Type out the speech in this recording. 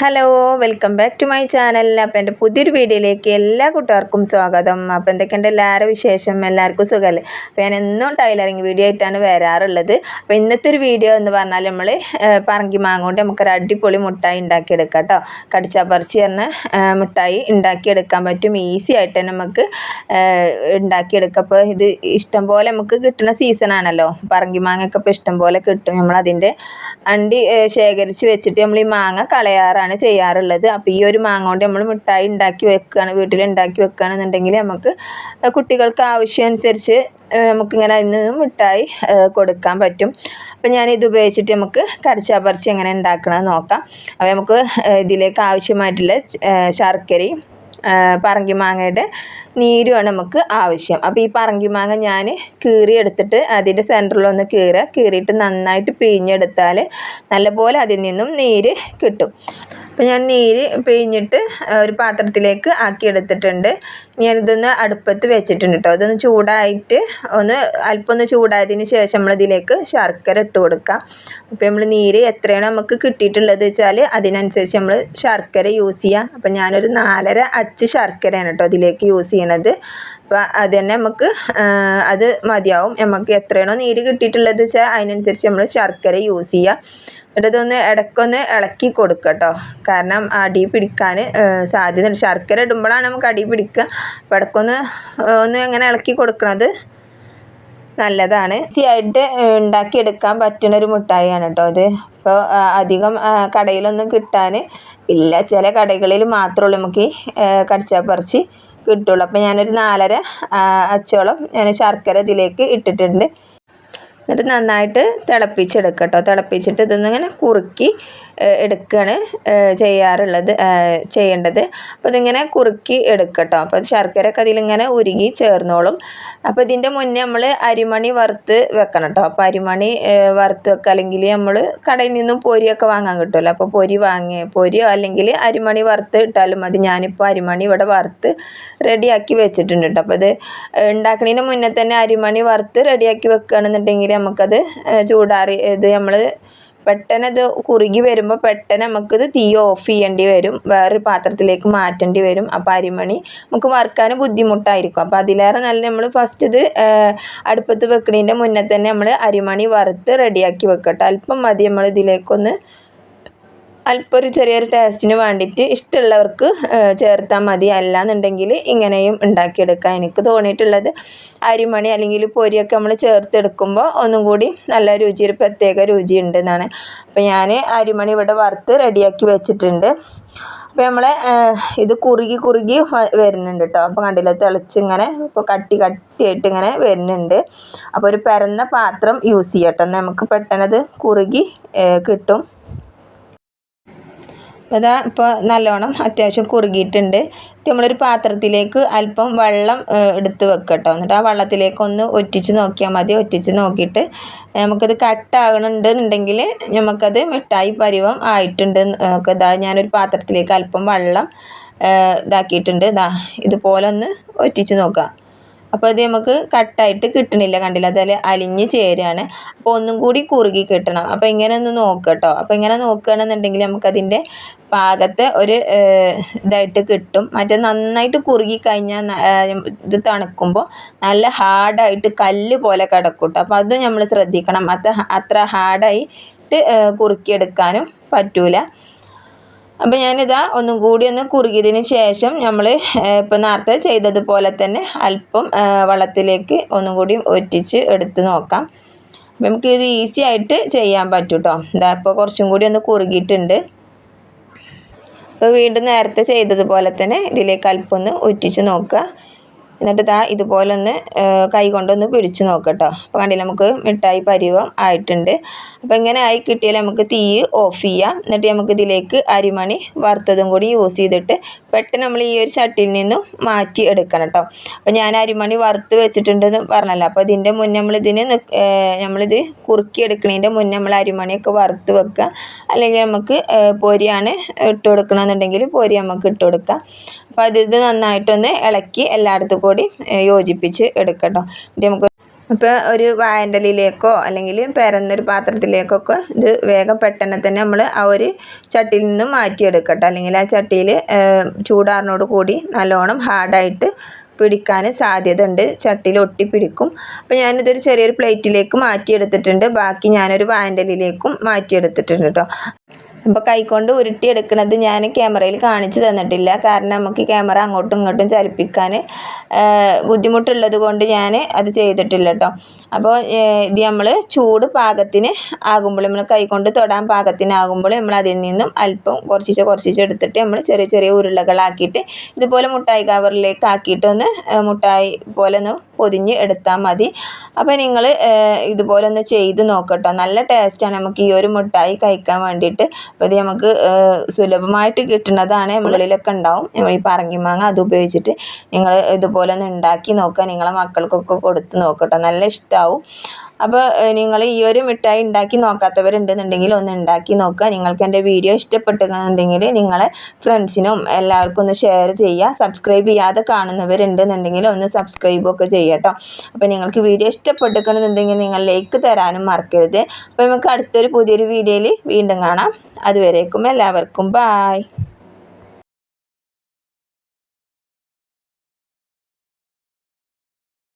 Hello welcome back to my channel അപ്പോൾ എന്റെ പുതിയൊരു വീഡിയോയിലേക്ക് എല്ലാ കൂട്ടുകാർക്കും സ്വാഗതം. അപ്പോൾ എന്തൊക്കെയുണ്ട് എല്ലാവരും വിശേഷം? എല്ലാവർക്കും സുഖമല്ലേ? അപ്പോൾ ഞാൻ എന്നും ടൈലറിങ് വീഡിയോ ആയിട്ടാണ് വരാറുള്ളത്. അപ്പോൾ ഇന്നത്തെ ഒരു വീഡിയോ എന്ന് പറഞ്ഞാൽ നമ്മൾ പറങ്കി മാങ്ങ കൊണ്ട് നമുക്കൊരു അടിപൊളി മുട്ടായി ഉണ്ടാക്കിയെടുക്കാം കേട്ടോ. കടിച്ചാ പറിച്ച് പറഞ്ഞ മുട്ടായി ഉണ്ടാക്കിയെടുക്കാൻ പറ്റും. ഈസി ആയിട്ട് തന്നെ നമുക്ക് ഉണ്ടാക്കിയെടുക്കാം. അപ്പോൾ ഇത് ഇഷ്ടം പോലെ നമുക്ക് കിട്ടുന്ന സീസണാണല്ലോ പറങ്കി മാങ്ങയൊക്കെ ഇപ്പോൾ ഇഷ്ടം പോലെ കിട്ടും. നമ്മളതിന്റെ അണ്ടി ശേഖരിച്ച് വെച്ചിട്ട് നമ്മൾ ഈ മാങ്ങ കളയാറാണ്. ചെയ്യാറുള്ളത്. അപ്പോൾ ഈ ഒരു മാങ്ങ കൊണ്ട് നമ്മൾ മിഠായി ഉണ്ടാക്കി വെക്കുകയാണ് വീട്ടിൽ ഉണ്ടാക്കി വെക്കുകയാണെന്നുണ്ടെങ്കിൽ നമുക്ക് കുട്ടികൾക്ക് ആവശ്യം അനുസരിച്ച് നമുക്കിങ്ങനെ അതിൽ നിന്നും മിഠായി കൊടുക്കാൻ പറ്റും. അപ്പം ഞാൻ ഇത് ഉപയോഗിച്ചിട്ട് നമുക്ക് കടച്ചാപ്പറിച്ച് പറിച്ച് എങ്ങനെ ഉണ്ടാക്കണമെന്ന് നോക്കാം. അപ്പോൾ നമുക്ക് ഇതിലേക്ക് ആവശ്യമായിട്ടുള്ള ശർക്കരയും പറങ്കി മാങ്ങയുടെ നീരുമാണ് നമുക്ക് ആവശ്യം. അപ്പോൾ ഈ പറങ്കി മാങ്ങ ഞാൻ കീറി എടുത്തിട്ട് അതിന്റെ സെന്ററിലൊന്ന് കീറുക കീറിയിട്ട് നന്നായിട്ട് പിഴിഞ്ഞെടുത്താൽ നല്ലപോലെ അതിൽ നിന്നും നീര് കിട്ടും. അപ്പോൾ ഞാൻ നീര് പിഴിഞ്ഞിട്ട് ഒരു പാത്രത്തിലേക്ക് ആക്കിയെടുത്തിട്ടുണ്ട്. ഞാനിതൊന്ന് അടുപ്പത്ത് വെച്ചിട്ടുണ്ട് കേട്ടോ ഇതൊന്ന് ചൂടായിട്ട് ഒന്ന് അല്പം ഒന്ന് ചൂടായതിന് ശേഷം നമ്മളിതിലേക്ക് ശർക്കര ഇട്ട് കൊടുക്കാം. അപ്പോൾ നമ്മൾ നീര് എത്രയാണ് നമുക്ക് കിട്ടിയിട്ടുള്ളത് വെച്ചാൽ അതിനനുസരിച്ച് നമ്മൾ ശർക്കര യൂസ് ചെയ്യുക അപ്പോൾ ഞാനൊരു നാലര അച്ച് ശർക്കരയാണ് കേട്ടോ അതിലേക്ക് യൂസ് ചെയ്യണത്. അപ്പോൾ അത് തന്നെ നമുക്ക് അത് മതിയാവും. നമുക്ക് എത്രയാണോ നീര് കിട്ടിയിട്ടുള്ളത് വെച്ചാൽ അതിനനുസരിച്ച് നമ്മൾ ശർക്കര യൂസ് ചെയ്യുക എന്നിട്ട് ഇതൊന്ന് ഇടയ്ക്കൊന്ന് ഇളക്കി കൊടുക്കുക കേട്ടോ കാരണം അടി പിടിക്കാൻ സാധ്യതയുണ്ട്. ശർക്കര ഇടുമ്പോഴാണ് നമുക്ക് അടി പിടിക്കുക. അപ്പോൾ ഇടയ്ക്കൊന്ന് ഒന്ന് ഇങ്ങനെ ഇളക്കി കൊടുക്കണത് നല്ലതാണ്. ഈസി ആയിട്ട് ഉണ്ടാക്കിയെടുക്കാൻ പറ്റുന്ന ഒരു മിഠായിയാണ് കേട്ടോ ഇത്. ഇപ്പോൾ അധികം കടയിലൊന്നും കിട്ടാൻ ഇല്ല. ചില കടകളിൽ മാത്രമേ ഉള്ളൂ നമുക്ക് കടിച്ചാൽ പറിച്ച് കിട്ടുള്ളൂ. അപ്പോൾ ഞാനൊരു നാലര അച്ചോളം ഞാൻ ശർക്കര ഇതിലേക്ക് ഇട്ടിട്ടുണ്ട്. എന്നിട്ട് നന്നായിട്ട് തിളപ്പിച്ചെടുക്കട്ടോ കേട്ടോ തിളപ്പിച്ചിട്ട് ഇതൊന്നിങ്ങനെ കുറുക്കി എടുക്കുകയാണ് ചെയ്യാറുള്ളത് ചെയ്യേണ്ടത്. അപ്പോൾ ഇതിങ്ങനെ കുറുക്കി എടുക്കട്ടോ. അപ്പോൾ ശർക്കരയൊക്കെ അതിലിങ്ങനെ ഉരുകി ചേർന്നോളും. അപ്പോൾ ഇതിന്റെ മുന്നേ നമ്മൾ അരിമണി വറുത്ത് വെക്കണം കേട്ടോ അപ്പോൾ അരിമണി വറുത്ത് വെക്കുക അല്ലെങ്കിൽ നമ്മൾ കടയിൽ നിന്നും പൊരിയൊക്കെ വാങ്ങാൻ കിട്ടുമല്ലോ. അപ്പോൾ പൊരി വാങ്ങി പൊരിയോ അല്ലെങ്കിൽ അരിമണി വറുത്ത് ഇട്ടാലും മതി. ഞാനിപ്പോൾ അരിമണി ഇവിടെ വറുത്ത് റെഡിയാക്കി വെച്ചിട്ടുണ്ട് കേട്ടോ. അപ്പോൾ ഇത് ഉണ്ടാക്കുന്നതിന് മുന്നേ തന്നെ അരിമണി വറുത്ത് റെഡിയാക്കി വെക്കുകയാണെന്നുണ്ടെങ്കിൽ നമുക്കത് ചൂടാറി ഇത് നമ്മൾ പെട്ടെന്ന് ഇത് കുറുകി വരുമ്പോൾ പെട്ടെന്ന് നമുക്കിത് തീ ഓഫ് ചെയ്യേണ്ടി വരും. വേറൊരു പാത്രത്തിലേക്ക് മാറ്റേണ്ടി വരും. അപ്പോൾ അരിമണി നമുക്ക് വറുക്കാൻ ബുദ്ധിമുട്ടായിരിക്കും. അപ്പോൾ അതിലേറെ നല്ല നമ്മൾ ഫസ്റ്റ് ഇത് അടുപ്പത്ത് വെക്കണതിന്റെ മുന്നേ തന്നെ നമ്മൾ അരിമണി വറുത്ത് റെഡിയാക്കി വെക്കട്ടെ. അല്പം മതി നമ്മൾ ഇതിലേക്കൊന്ന് അല്പം ഒരു ചെറിയൊരു ടേസ്റ്റിന് വേണ്ടിയിട്ട് ഇഷ്ടമുള്ളവർക്ക് ചേർത്താൽ മതി. അല്ലാന്നുണ്ടെങ്കിൽ ഇങ്ങനെയും ഉണ്ടാക്കിയെടുക്കാം. എനിക്ക് തോന്നിയിട്ടുള്ളത് അരിമണി അല്ലെങ്കിൽ പൊരിയൊക്കെ നമ്മൾ ചേർത്തെടുക്കുമ്പോൾ ഒന്നും കൂടി നല്ല രുചി ഒരു പ്രത്യേക രുചി ഉണ്ടെന്നാണ്. അപ്പോൾ ഞാൻ അരിമണി ഇവിടെ വറുത്ത് റെഡിയാക്കി വെച്ചിട്ടുണ്ട്. അപ്പോൾ നമ്മളെ ഇത് കുറുകി കുറുകി വരുന്നുണ്ട് കേട്ടോ. അപ്പോൾ കണ്ടില്ല തിളച്ചിങ്ങനെ ഇപ്പോൾ കട്ടി കട്ടിയായിട്ട് ഇങ്ങനെ വരുന്നുണ്ട്. അപ്പോൾ ഒരു പരന്ന പാത്രം യൂസ് ചെയ്യട്ടോ. നമുക്ക് പെട്ടെന്നത് കുറുകി കിട്ടും. അപ്പോൾ ഇതാ ഇപ്പോൾ നല്ലോണം അത്യാവശ്യം കുറുകിയിട്ടുണ്ട്. നമ്മളൊരു പാത്രത്തിലേക്ക് അല്പം വെള്ളം എടുത്ത് വെക്കുക കേട്ടോ എന്നിട്ട് ആ വെള്ളത്തിലേക്ക് ഒന്ന് ഒറ്റിച്ച് നോക്കിയാൽ മതി. ഒറ്റിച്ച് നോക്കിയിട്ട് നമുക്കത് കട്ടാകണമെന്നുണ്ടെങ്കിൽ നമുക്കത് മിഠായി പരിവം ആയിട്ടുണ്ട്. ഇതാ ഞാനൊരു പാത്രത്തിലേക്ക് അല്പം വെള്ളം ഇതാക്കിയിട്ടുണ്ട്. ഇതാ ഇതുപോലെ ഒന്ന് ഒറ്റിച്ച് നോക്കാം. അപ്പോൾ അത് നമുക്ക് കട്ടായിട്ട് കിട്ടണില്ല കണ്ടില്ല? അതിൽ അലിഞ്ഞ് ചേരുകയാണ് അപ്പോൾ ഒന്നും കൂടി കുറുകി കിട്ടണം. അപ്പോൾ ഇങ്ങനെ ഒന്ന് നോക്കുക കേട്ടോ അപ്പോൾ ഇങ്ങനെ നോക്കുകയാണെന്നുണ്ടെങ്കിൽ നമുക്കതിന്റെ പാകത്തെ ഒരു ഇതായിട്ട് കിട്ടും. മറ്റേ നന്നായിട്ട് കുറുകി കഴിഞ്ഞാൽ ഇത് തണുക്കുമ്പോൾ നല്ല ഹാർഡായിട്ട് കല്ല് പോലെ കിടക്കും അപ്പോൾ അതും നമ്മൾ ശ്രദ്ധിക്കണം. അത്ര അത്ര ഹാർഡായിട്ട് കുറുക്കിയെടുക്കാനും പറ്റൂല. അപ്പോൾ ഞാനിതാ ഒന്നും കൂടി ഒന്ന് കുറുകിയതിന് ശേഷം നമ്മൾ ഇപ്പോൾ നേരത്തെ ചെയ്തതുപോലെ തന്നെ അല്പം വെള്ളത്തിലേക്ക് ഒന്നും കൂടി ഒറ്റിച്ച് എടുത്ത് നോക്കാം. നമുക്ക് ഇത് ഈസി ആയിട്ട് ചെയ്യാൻ പറ്റും കേട്ടോ ഇതാ ഇപ്പോൾ കുറച്ചും കൂടി ഒന്ന് കുറുകിയിട്ടുണ്ട്. അപ്പോൾ വീണ്ടും നേരത്തെ ചെയ്തതുപോലെ തന്നെ ഇതിലേക്ക് അല്പം ഒന്ന് ഒറ്റിച്ച് നോക്കുക. എന്നിട്ട് ഇതാ ഇതുപോലെ ഒന്ന് കൈ കൊണ്ടൊന്ന് പിടിച്ച് നോക്കട്ടോ. അപ്പോൾ കണ്ടില്ല നമുക്ക് മിഠായി പരിവം ആയിട്ടുണ്ട്. അപ്പോൾ ഇങ്ങനെ ആയി കിട്ടിയാൽ നമുക്ക് തീ ഓഫ് ചെയ്യാം. എന്നിട്ട് നമുക്ക് ഇതിലേക്ക് അരിമണി വറുത്തതും കൂടി യൂസ് ചെയ്തിട്ട് പെട്ടെന്ന് നമ്മൾ ഈ ഒരു ചട്ടിയിൽ നിന്നും മാറ്റി എടുക്കണം കേട്ടോ അപ്പോൾ ഞാൻ അരിമണി വറുത്ത് വെച്ചിട്ടുണ്ടെന്ന് പറഞ്ഞല്ലോ. അപ്പോൾ ഇതിന്റെ മുന്നേ നമ്മളിതിന് നമ്മളിത് കുറുക്കി എടുക്കണതിന്റെ മുന്നേ നമ്മൾ അരിമണിയൊക്കെ വറുത്ത് വെക്കുക. അല്ലെങ്കിൽ നമുക്ക് പൊരിയാണ് ഇട്ട് കൊടുക്കണമെന്നുണ്ടെങ്കിൽ പൊരി നമുക്ക് ഇട്ട് കൊടുക്കാം. അപ്പോൾ അത് ഇത് നന്നായിട്ടൊന്ന് ഇളക്കി എല്ലായിടത്തും കൂടി യോജിപ്പിച്ച് എടുക്കട്ടോ. നമുക്ക് ഇപ്പോൾ ഒരു വായന്റലിയിലേക്കോ അല്ലെങ്കിൽ പരന്നൊരു പാത്രത്തിലേക്കൊക്കെ ഇത് വേഗം പെട്ടെന്ന് തന്നെ നമ്മൾ ആ ഒരു ചട്ടിയിൽ നിന്നും മാറ്റിയെടുക്കട്ടെ. അല്ലെങ്കിൽ ആ ചട്ടിയിൽ ചൂടാറിനോട് കൂടി നല്ലോണം ഹാർഡായിട്ട് പിടിക്കാൻ സാധ്യത ഉണ്ട്. ചട്ടിയിൽ ഒട്ടി പിടിക്കും. അപ്പോൾ ഞാനിതൊരു ചെറിയൊരു പ്ലേറ്റിലേക്ക് മാറ്റിയെടുത്തിട്ടുണ്ട്. ബാക്കി ഞാനൊരു വാൻഡലിലേക്കും മാറ്റിയെടുത്തിട്ടുണ്ട് കേട്ടോ അപ്പോൾ കൈകൊണ്ട് ഉരുട്ടിയെടുക്കുന്നത് ഞാൻ ക്യാമറയിൽ കാണിച്ചു തന്നിട്ടില്ല. കാരണം നമുക്ക് ക്യാമറ അങ്ങോട്ടും ഇങ്ങോട്ടും ചലിപ്പിക്കാൻ ബുദ്ധിമുട്ടുള്ളത് കൊണ്ട് ഞാൻ അത് ചെയ്തിട്ടില്ല കേട്ടോ അപ്പോൾ ഇത് നമ്മൾ ചൂട് പാകത്തിന് ആകുമ്പോൾ നമ്മൾ കൈകൊണ്ട് തൊടാൻ പാകത്തിനാകുമ്പോൾ നമ്മൾ അതിൽ നിന്നും അല്പം കുറച്ചിച്ച് കുറച്ചിച്ച് എടുത്തിട്ട് നമ്മൾ ചെറിയ ചെറിയ ഉരുളകളാക്കിയിട്ട് ഇതുപോലെ മുട്ടായി കവറിലേക്ക് ആക്കിയിട്ടൊന്ന് മുട്ടായി പോലെ ഒന്ന് പൊതിഞ്ഞ് എടുത്താൽ മതി. അപ്പോൾ നിങ്ങൾ ഇതുപോലെ ഒന്ന് ചെയ്ത് നോക്കട്ടോ നല്ല ടേസ്റ്റാണ് നമുക്ക് ഈ ഒരു മുട്ടായി കഴിക്കാൻ വേണ്ടിയിട്ട്. അപ്പോൾ ഇത് നമുക്ക് സുലഭമായിട്ട് കിട്ടുന്നതാണ് നമ്മളിലൊക്കെ ഉണ്ടാവും. നമ്മൾ ഈ പറങ്കിമാങ്ങ അത് ഉപയോഗിച്ചിട്ട് നിങ്ങൾ ഇതുപോലെ ഒന്ന് ഉണ്ടാക്കി നോക്കുക നിങ്ങളെ മക്കൾക്കൊക്കെ കൊടുത്ത് നോക്കട്ടോ. നല്ല ഇഷ്ടമാവും അപ്പോൾ നിങ്ങൾ ഈ ഒരു മിഠായി ഉണ്ടാക്കി നോക്കാത്തവരുണ്ടെന്നുണ്ടെങ്കിൽ ഒന്ന് ഉണ്ടാക്കി നോക്കുക. നിങ്ങൾക്ക് എന്റെ വീഡിയോ ഇഷ്ടപ്പെട്ടുന്നുണ്ടെങ്കിൽ നിങ്ങളെ ഫ്രണ്ട്സിനും എല്ലാവർക്കും ഒന്ന് ഷെയർ ചെയ്യുക. സബ്സ്ക്രൈബ് ചെയ്യാതെ കാണുന്നവരുണ്ടെന്നുണ്ടെങ്കിൽ ഒന്ന് സബ്സ്ക്രൈബൊക്കെ ചെയ്യട്ടോ അപ്പോൾ നിങ്ങൾക്ക് വീഡിയോ ഇഷ്ടപ്പെട്ടിരിക്കുന്നുണ്ടെങ്കിൽ നിങ്ങൾ ലൈക്ക് തരാനും മറക്കരുത്. അപ്പോൾ നമുക്ക് അടുത്തൊരു പുതിയൊരു വീഡിയോയിൽ വീണ്ടും കാണാം. അതുവരേക്കും എല്ലാവർക്കും ബായ്